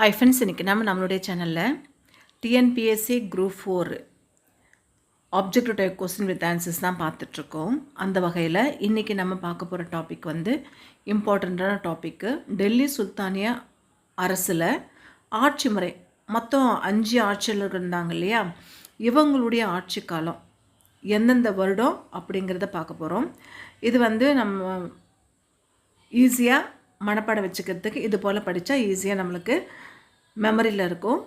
Hi friends இன்றைக்கி நம்ம நம்மளுடைய சேனலில் TNPSC group four objective type question with answers தான் பார்த்துட்ருக்கோம். அந்த வகையில் இன்றைக்கி நம்ம பார்க்க போகிற டாபிக் வந்து இம்பார்ட்டண்ட்டான டாப்பிக்கு டெல்லி சுல்தானிய அரசில் ஆட்சி முறை. மொத்தம் அஞ்சு ஆட்சியாளர்கள் இருந்தாங்க இல்லையா? இவங்களுடைய ஆட்சி காலம் எந்தெந்த வருடம் அப்படிங்கிறத பார்க்க போகிறோம் இது வந்து நம்ம ஈஸியாக மனப்பாடம் வச்சுக்கிறதுக்கு இது போல் படித்தா ஈஸியாக நம்மளுக்கு மெமரியில் இருக்கும்.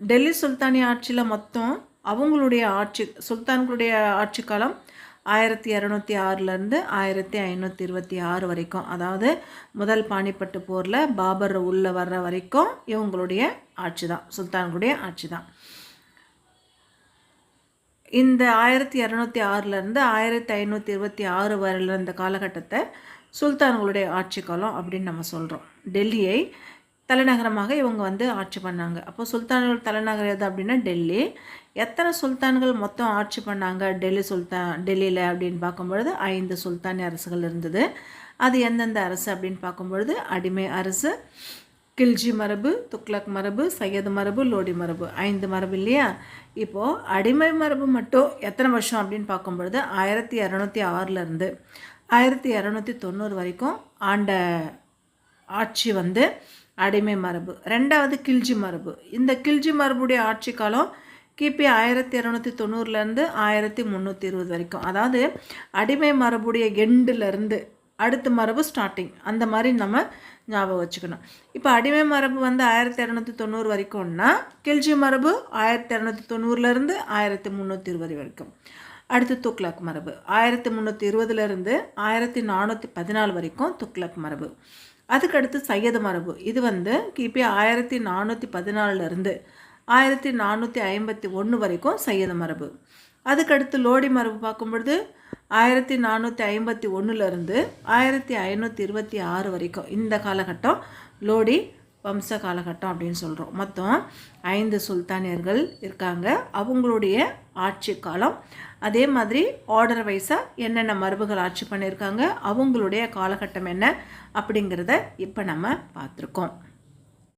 டெல்லி சுல்தானி ஆட்சியில் மொத்தம் அவங்களுடைய ஆட்சி சுல்தான்களுடைய ஆட்சி காலம் ஆயிரத்தி இரநூத்தி ஆறுலேருந்து ஆயிரத்தி ஐநூற்றி இருபத்தி ஆறு வரைக்கும். அதாவது முதல் பாணிப்பட்டு போரில் பாபர் உள்ளே வர்ற வரைக்கும் இவங்களுடைய ஆட்சி தான் சுல்தான்களுடைய ஆட்சி தான் இந்த ஆயிரத்தி இரநூத்தி ஆறுலேருந்து ஆயிரத்தி ஐநூற்றி இருபத்தி ஆறு வரையில் இந்த காலகட்டத்தை சுல்தான்களுடைய ஆட்சி காலம் அப்படின்னு நம்ம சொல்கிறோம் டெல்லியை தலைநகரமாக இவங்க வந்து ஆட்சி பண்ணாங்க. அப்போ சுல்தான்கள் தலைநகரம் எது அப்படின்னா டெல்லி. எத்தனை சுல்தான்கள் மொத்தம் ஆட்சி பண்ணாங்க? டெல்லி சுல்தான் டெல்லியில் அப்படின்னு பார்க்கும்பொழுது ஐந்து சுல்தானிய அரசுகள் இருந்தது. அது எந்தெந்த அரசு அப்படின்னு பார்க்கும்பொழுது அடிமை அரசு கில்ஜி மரபு துக்ளக் மரபு சையது மரபு லோடி மரபு. ஐந்து மரபு இல்லையா? இப்போது அடிமை மரபு மட்டும் எத்தனை வருஷம் அப்படின்னு பார்க்கும்பொழுது ஆயிரத்தி இரநூத்தி ஆறிலேருந்து ஆயிரத்தி இரநூத்தி தொண்ணூறு வரைக்கும் ஆண்ட ஆட்சி வந்து அடிமை மரபு. ரெண்டாவது கில்ஜி மரபு. இந்த கில்ஜி மரபுடைய ஆட்சி காலம் கிபி ஆயிரத்தி இரநூத்தி தொண்ணூறுலேருந்து ஆயிரத்தி முந்நூற்றி இருபது வரைக்கும். அதாவது அடிமை மரபுடைய எண்டுலேருந்து அடுத்த மரபு ஸ்டார்டிங் அந்த மாதிரி நம்ம ஞாபகம் வச்சுக்கணும். இப்போ அடிமை மரபு வந்து ஆயிரத்தி இரநூத்தி தொண்ணூறு வரைக்கும்னா கில்ஜி மரபு ஆயிரத்தி இரநூத்தி தொண்ணூறுலேருந்து ஆயிரத்தி முந்நூற்றி இருபது வரைக்கும். அடுத்து துக்ளக் மரபு. ஆயிரத்தி முந்நூற்றி இருபதுலேருந்து ஆயிரத்தி நானூற்றி பதினாலு வரைக்கும் துக்ளக் மரபு. அதுக்கடுத்து சையது மரபு. இது வந்து கிபி ஆயிரத்தி நானூற்றி பதினாலுலேருந்து ஆயிரத்தி நானூற்றி ஐம்பத்தி ஒன்று வரைக்கும் சையது மரபு. அதுக்கடுத்து லோடி மரபு பார்க்கும்பொழுது ஆயிரத்தி நானூற்றி ஐம்பத்தி ஒன்றுலேருந்து ஆயிரத்தி ஐநூற்றி இருபத்தி ஆறு வரைக்கும் இந்த காலகட்டம் லோடி வம்ச காலகட்டம் அப்படின்னு சொல்கிறோம் மொத்தம் ஐந்து சுல்தானியர்கள் இருக்காங்க. அவங்களுடைய ஆட்சி காலம். அதே மாதிரி ஆர்டர் வைஸாக என்னென்ன மரபுகள் ஆட்சி பண்ணியிருக்காங்க? அவங்களுடைய காலகட்டம் என்ன? அப்படிங்கிறத இப்போ நம்ம பார்த்துருக்கோம்.